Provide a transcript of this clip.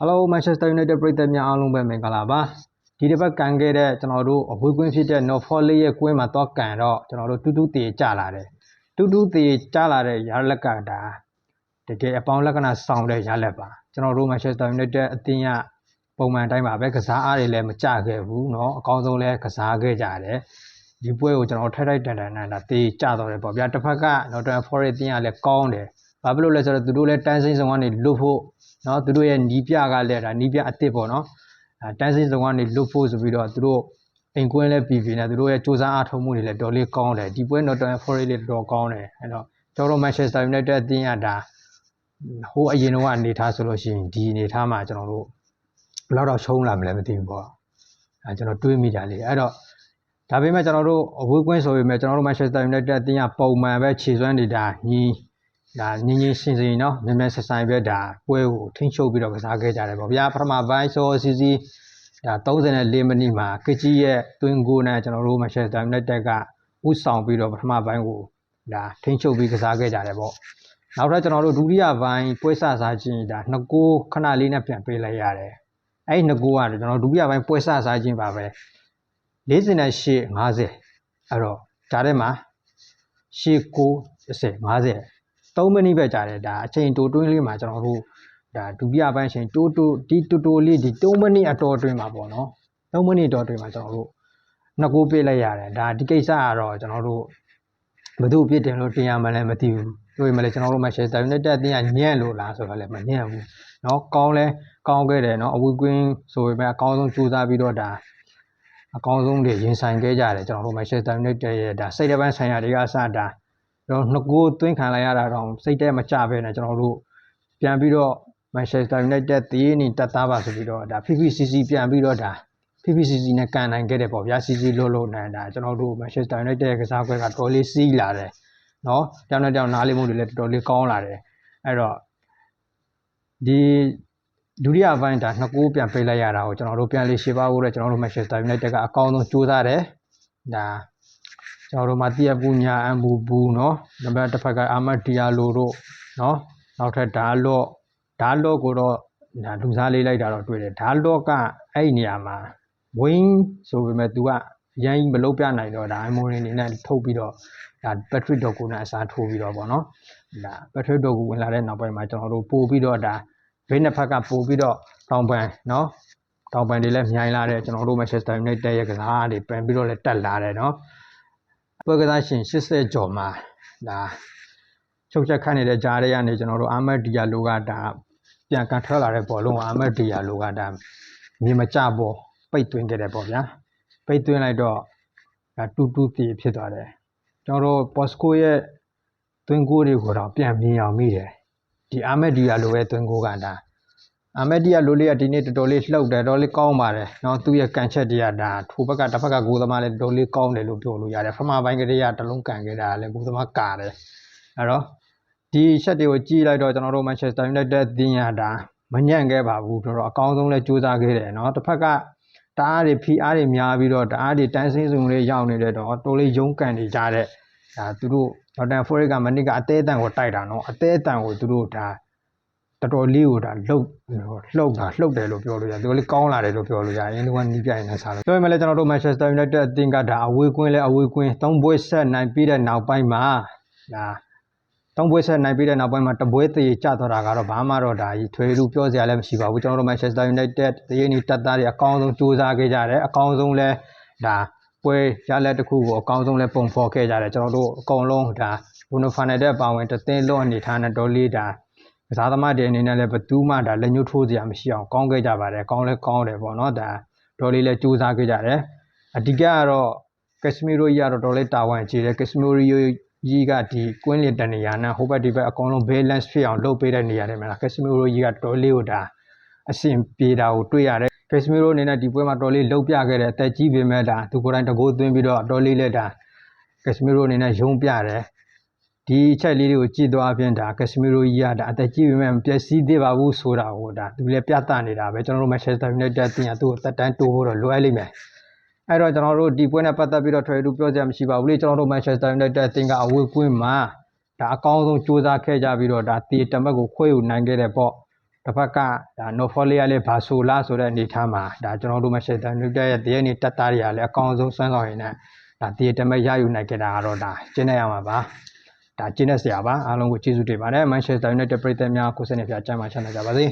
Hello Manchester United ပရိသတ်များအားလုံးပဲမင်္ဂလာပါဒီတစ်ပတ်ကန်ခဲ့တဲ့ကျွန်တော်တို့အဝေးကွင်းဖြစ်တဲ့ Norfolk လေးရဲ့ကွင်းမှာတော့ကန်တော့ကျွန်တော်တို့တူးတူးတေကြလာတယ်တူးတူးတေကြလာတဲ့ရလက်ကဒါတကယ်အပေါင်းလက္ခဏာဆောင်တဲ့ရလက်ပါကျွန်တော်တို့ Manchester United အသင်းရပုံမှန်တိုင်းပါပဲကစားအားတွေလည်းမကြခဲ့ဘူးเนาะအကောင်းဆုံးလည်းကစားခဲ့ကြတယ်ဒီပွဲကိုကျွန်တော်ထိုက်ထိုက်တန်တန်နဲ့ဒါတေးကြတော့တယ်ပေါ့ဗျာတစ်ဖက်က Nottingham Forest တင်းကလည်းကောင်းတယ်ဘာဖြစ်လို့လဲဆိုတော့သူတို့လည်းတန်းစင်းဆောင်ကနေလွတ်ဖို့ နော်သူတို့ရဲ့နီးပြကလည်းဒါနီးပြအစ်စ်ပေါ့နော်တန်းစင်းစုံကနေလွတ်ဖို့ဆိုပြီးတော့သူတို့အိမ်ကွင်းလဲ PV နဲ့သူတို့ရဲ့စူးစမ်းအားထုတ်မှုတွေလည်းတော်လေးကောင်းတယ်ဒီပွဲ Norton Forest လည်းတော်ကောင်းတယ်အဲ့တော့ကျွန်တော် Manchester United အသင်းကဒါဟိုအရင်တော့အနေထားဆိုလို့ရှိရင်ဒီအနေထားမှာကျွန်တော်တို့ဘယ်လောက်တော့ရှုံးလာမလဲမသိဘူးပေါ့အဲကျွန်တော်တွေးမိတာလေအဲ့တော့ဒါပေမဲ့ကျွန်တော်တို့အဝေးကွင်းဆိုပေမဲ့ကျွန်တော်တို့ Manchester United အသင်းကပုံမှန်ပဲခြေစွမ်းနေတာညီ ဒါငင်းငင်းရှင်းရှင်းနော်မြန်မြန်ဆဆိုင်ပဲဒါပွဲကိုထိန်းချုပ်ပြီးတော့ကစားခဲ့ကြတယ်ပေါ့ဗျာပထမ Visor စီစီဒါ34မိနစ်မှာကကြီးရဲ့ twin goal နဲ့ကျွန်တော်တို့ Manchester United ကဥဆောင်ပြီးတော့ပထမပိုင်းကိုဒါထိန်းချုပ်ပြီးကစားခဲ့ကြတယ်ပေါ့နောက်ထပ်ကျွန်တော်တို့ဒုတိယပိုင်းပွဲဆစားခြင်းဒါနှစ်ကိုခဏလေးနဲ့ပြန်ပေးလိုက်ရတယ်အဲ့ဒီနှစ်ကိုကတော့ကျွန်တော်ဒုတိယပိုင်းပွဲဆစားခြင်းပါပဲ48 50အဲ့တော့ဒါထဲမှာရှေ့ကို80 50 3မိနစ်ပဲကြာတယ်ဒါအချိန်တိုတွင်းလေးမှာကျွန်တော်တို့ဒါဒုတိယပိုင်းအချိန်တိုးတိုးဒီတိုတိုလေးဒီ3မိနစ်အတော်အတွင်းမှာပေါ့နော်3မိနစ်အတော်အတွင်းမှာကျွန်တော်တို့နှစ်ကိုပေးလိုက်ရတယ်ဒါဒီကိစ္စကတော့ကျွန်တော်တို့ဘယ်သူပြစ်တယ်လို့တင်ရမှလည်းမသိဘူးပြောရင်မလဲကျွန်တော်တို့ Manchester United အသင်းကညံ့လို့လားဆိုတော့လည်းမညံ့ဘူးเนาะကောင်းလဲကောင်းခဲ့တယ်เนาะအဝေးကွင်းဆိုပေမဲ့အကောင်းဆုံးကြိုးစားပြီးတော့ဒါအကောင်းဆုံးတွေရင်ဆိုင်ခဲ့ကြတယ်ကျွန်တော်တို့ Manchester United ရဲ့ဒါစိတ်တပန်းဆိုင်ရာတွေကအစဒါ ကျွန်တော်နှကိုးသွင်းခံလိုက်ရတာတော့စိတ်ထဲမကြပဲနဲ့ကျွန်တော်တို့ပြန်ပြီးတော့ Manchester United သေးနေတက်သားပါဆိုပြီးတော့ဒါ PPCC ပြန်ပြီးတော့ဒါ PPCC နဲ့ကန်နိုင်ခဲ့တယ်ပေါ့ဗျာ CC လို့လို့နိုင်တာကျွန်တော်တို့ Manchester United ရဲ့ကစားကွက်ကတော်လေးစီးလာတယ်နော်တောင်းနဲ့တောင်းနားလေးမှုတွေလည်းတော်တော်လေးကောင်းလာတယ်အဲ့တော့ဒီဒုတိယဘိုင်းဒါနှစ်ကိုးပြန်ပေးလိုက်ရတာကိုကျွန်တော်တို့ပြန်လေးရှင်းပါဖို့လဲကျွန်တော်တို့ Manchester United ကအကောင်းဆုံးကြိုးစားတယ်ဒါ ကျွန်တော်တို့မှာတိယပူညာအံဘူဘူးနော်နံပါတ်တစ်ဖက်ကအာမတ်တီယာလိုတို့နော်နောက်ထပ်ဒါလော့ဒါလော့ကိုတော့ဒါလူစားလေးလိုက်တာတော့တွေ့တယ်ဒါလော့ကအဲ့ဒီနေရာမှာဝင်းဆိုပေမဲ့ तू ကရန်ကြီးမလုံးပြနိုင်တော့ဒါအမိုရင်နေနဲ့ထုတ်ပြီးတော့ဒါဘက်ထရီဒေါ်ကူနဲ့အစားထိုးပြီးတော့ပေါ့နော်ဒါဘက်ထရီဒေါ်ကူဝင်လာတဲ့နောက်ပိုင်းမှာကျွန်တော်တို့ပို့ပြီးတော့ဒါဘေးနှစ်ဖက်ကပို့ပြီးတော့တောင်ပန်နော်တောင်ပန်တွေလည်းမြိုင်လာတဲ့ကျွန်တော်တို့ Manchester United ရဲ့ကစားတွေပြန်ပြီးတော့လည်းတက်လာတယ်နော် ပွဲကစားရှင်80ကျော်မှာဒါချုပ်ချက်ခတ်နေတဲ့ကြားထဲကနေကျွန်တော်တို့အာမတ်ဒီယာလိုကဒါပြန်ကန်ထွက်လာတဲ့ဘောလုံးအာမတ်ဒီယာလိုကဒါမြေမကျဘောပိတ်သွင်းခဲ့တယ်ပေါ့ဗျာပိတ်သွင်းလိုက်တော့ဒါတူတူတည်ဖြစ်သွားတယ်ကျွန်တော်တို့ Posco ရဲ့သွင်းကိုးတွေကိုတော့ပြန်မြင်အောင်မိတယ်ဒီအာမက်ဒီယာလိုရဲ့သွင်းကိုးကဒါ အာမက်ဒီယာလိုလေးကဒီနေ့တော်တော်လေးလှုပ်တယ်တော်တော်လေးကောင်းပါတယ်เนาะသူ့ရဲ့ကန်ချက်တွေကဒါထိုဘက်ကတစ်ဖက်ကဂိုးသမားလည်းတော်တော်လေးကောင်းတယ်လို့ပြောလို့ရတယ်ဖမပိုင်းကလေးကတလုံးကန်ခဲ့တာလည်းဂိုးသမားကာတယ်အဲ့တော့ဒီချက်တွေကိုကြည့်လိုက်တော့ကျွန်တော်တို့ Manchester United အသင်းရတာမညံ့ခဲ့ပါဘူးတော်တော်အကောင်းဆုံးလဲစူးစမ်းခဲ့တယ်เนาะတစ်ဖက်ကတအားတွေဖီအားတွေများပြီးတော့တအားတွေတန်းစင်းစုံလေးရောက်နေတဲ့တော့တော်လေးရုံးကန်နေကြတဲ့ဒါသူတို့ဒေါက်တန်ဖိုရစ်ကမနစ်ကအသေးအတန်ကိုတိုက်တာနော်အသေးအတန်ကိုသူတို့ဒါ တော်တော်လေးကိုဒါလှုပ်လှုပ်တာလှုပ်တယ်လို့ပြောလို့ရတယ်သူကလေးကောင်းလာတယ်လို့ပြောလို့ရတယ်အရင်ကနီးပြရင်လည်းစားလို့ပြောရမယ်လေကျွန်တော်တို့ Manchester United အသင်းကဒါအဝေးကွင်းလဲအဝေးကွင်း၃ပွဲဆက်နိုင်ပြီးတဲ့နောက်ပိုင်းမှာဒါသုံးပွဲဆက်နိုင်ပြီးတဲ့နောက်ပိုင်းမှာတပွဲသေးကျသွားတာကတော့ဘာမှတော့ဒါကြီးထွေလူပြောစရာလည်းမရှိပါဘူးကျွန်တော်တို့ Manchester United တရေနီတက်သားတွေအကောင်းဆုံးစူးစမ်းခဲ့ကြတယ်အကောင်းဆုံးလဲဒါပွဲရလက်တစ်ခုကိုအကောင်းဆုံးလဲပုံဖော်ခဲ့ကြတယ်ကျွန်တော်တို့အကုန်လုံးဒါဘုနိုဖာနယ်တဲ့ပါဝင်တသင်းလုံးအနေထားနဲ့တော်လေးဒါ ကစားသမားတွေအနေနဲ့လည်းဘသူမှဒါလက်ညှိုးထိုးစရာမရှိအောင်ကောင်းခဲ့ကြပါတယ်ကောင်းလဲကောင်းတယ်ပေါ့နော်ဒါတော်လေးလဲစူးစမ်းခဲ့ကြတယ်အဓိကကတော့ကက်စမီရိုကြီးကတော့တော်လေးတာဝန်ကြီးတယ်ကက်စမီရိုကြီးကဒီကွင်းလင်တနေရာနဲ့ဟိုဘက်ဒီဘက်အကုန်လုံး balance ဖြစ်အောင်လုပ်ပေးတဲ့နေရာတွေမှာကက်စမီရိုကြီးကတော်လေးကိုဒါအဆင်ပြေတာကိုတွေ့ရတယ်ကက်စမီရိုအနေနဲ့ဒီပွဲမှာတော်လေးလှုပ်ပြခဲ့တယ်အသက်ကြီးပေမဲ့ဒါသူကိုယ်တိုင်တကိုးသွင်းပြီးတော့တော်လေးလက်ဒါကက်စမီရိုအနေနဲ့ရုံးပြတယ် ဒီအချက်လေးတွေကိုကြည့်သွားပြင်ဒါကက်စမီရိုကြီးကဒါအသက်ကြီးပေမဲ့မပျက်စီးသေးပါဘူးဆိုတာကိုဒါသူလည်းပြသနေတာပဲကျွန်တော်တို့ Manchester United တင်ရသူ့ကိုတက်တန်းတိုးဖို့တော့လိုအပ်လိမ့်မယ်အဲ့တော့ကျွန်တော်တို့ဒီပွဲနဲ့ပတ်သက်ပြီးတော့ထွေတူပြောစရာမရှိပါဘူးလေကျွန်တော်တို့ Manchester United တင်ကအဝေးကွင်းမှာဒါအကောင်းဆုံးစူးစမ်းခဲ့ကြပြီးတော့ဒါတီတမက်ကိုခွဲယူနိုင်ခဲ့တဲ့ပေါ့တစ်ဖက်ကဒါ Norfolk လေးကလည်းဘာဆိုလားဆိုတဲ့အနေအထားမှာဒါကျွန်တော်တို့ Manchester United ရဲ့တရနေတက်သားတွေကလည်းအကောင်းဆုံးစွမ်းဆောင်ရည်နဲ့ဒါတရတမဲ့ရယူနိုင်ခဲ့တာကတော့ဒါကျင်းနေရမှာပါ ဒါကျင်းနေစရာပါအားလုံးကိုကျေးဇူးတင်ပါတယ် Manchester United ပြည်သက်များကိုယ်စနေပြချမ်းပါချမ်းသာကြပါစေ